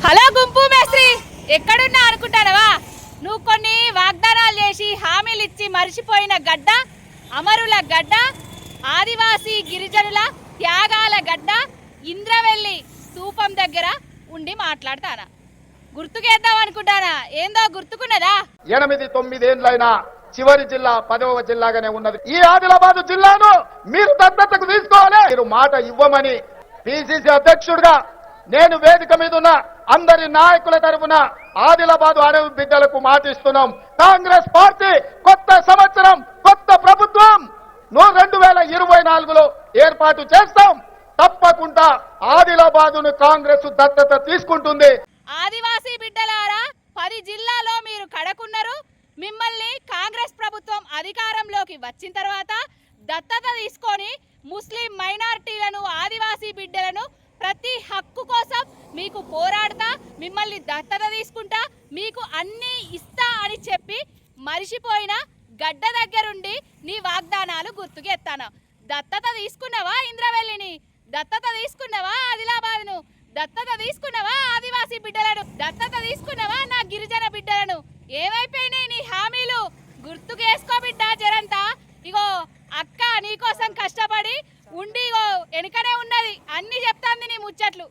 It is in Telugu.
హలో గుంపు మేస్త్రి ఎక్కడున్నా అనుకుంటానవా? నువ్వు కొన్ని వాగ్దానాలు చేసి హామీలు ఇచ్చి మరిచిపోయిన గడ్డ అమరుల గడ్డ ఆదివాసీ గిరిజనుల త్యాగాల గడ్డ ఇంద్రవెల్లి స్థూపం దగ్గర ఉండి మాట్లాడతానా? గుర్తుకేద్దాం అనుకుంటానా? ఏందో గుర్తుకున్నదా? ఎనిమిది తొమ్మిదేండ్లైన చివరి జిల్లా పదవ జిల్లాగానే ఉన్నది. ఈ ఆదిలాబాద్ జిల్లాను మీరు దత్తతకు తీసుకోవాలి. మీరు మాట ఇవ్వమని పిసిసి అధ్యక్షుడిగా నేను వేదిక మీద ఉన్న అందరి నాయకుల తరపున ఆదిలాబాద్ అడవి బిడ్డలకు మాటిస్తున్నాం. కాంగ్రెస్ పార్టీ కొత్త సంవత్సరం కొత్త ప్రభుత్వం. నూ- రెండు వేల ఇరవై నాలుగులో ఏర్పాటు చేస్తాం. తప్పకుండా ఆదిలాబాదును కాంగ్రెస్ దత్తత తీసుకుంటుంది. ఆదివాసీ బిడ్డలారా పది జిల్లాలో మీరు కడకున్నారు. మిమ్మల్ని కాంగ్రెస్ ప్రభుత్వం అధికారంలోకి వచ్చిన తర్వాత దత్తత తీసుకొని ముస్లిం మైనారిటీలను ఆదివాసీ బిడ్డలను ప్రతి హక్కు కోసం మీకు పోరాడతా మిమ్మల్ని దత్తత తీసుకుంటా మీకు అన్నీ ఇస్తా అని చెప్పి మరిచిపోయిన గడ్డ దగ్గరుండి నీ వాగ్దానాలు గుర్తుకు ఎత్తాను దత్తత తీసుకున్నావా ఇంద్రవెల్లిని? దత్తత తీసుకున్నావా ఆదిలాబాద్ను? దత్తత తీసుకున్నావా ఆదివాసీ బిడ్డలను? దత్తత తీసుకున్నావా నా గిరిజన బిడ్డలను? ఏమైపోయినాయి నీ హామీలు? గుర్తుకేసుకో బిడ్డ జరంతా ఇగో అక్క నీకోసం కష్టపడి ఉండి ఇగో వెనుకనే ఉన్నది. అన్ని చెప్తాంది నీ ముచ్చట్లు.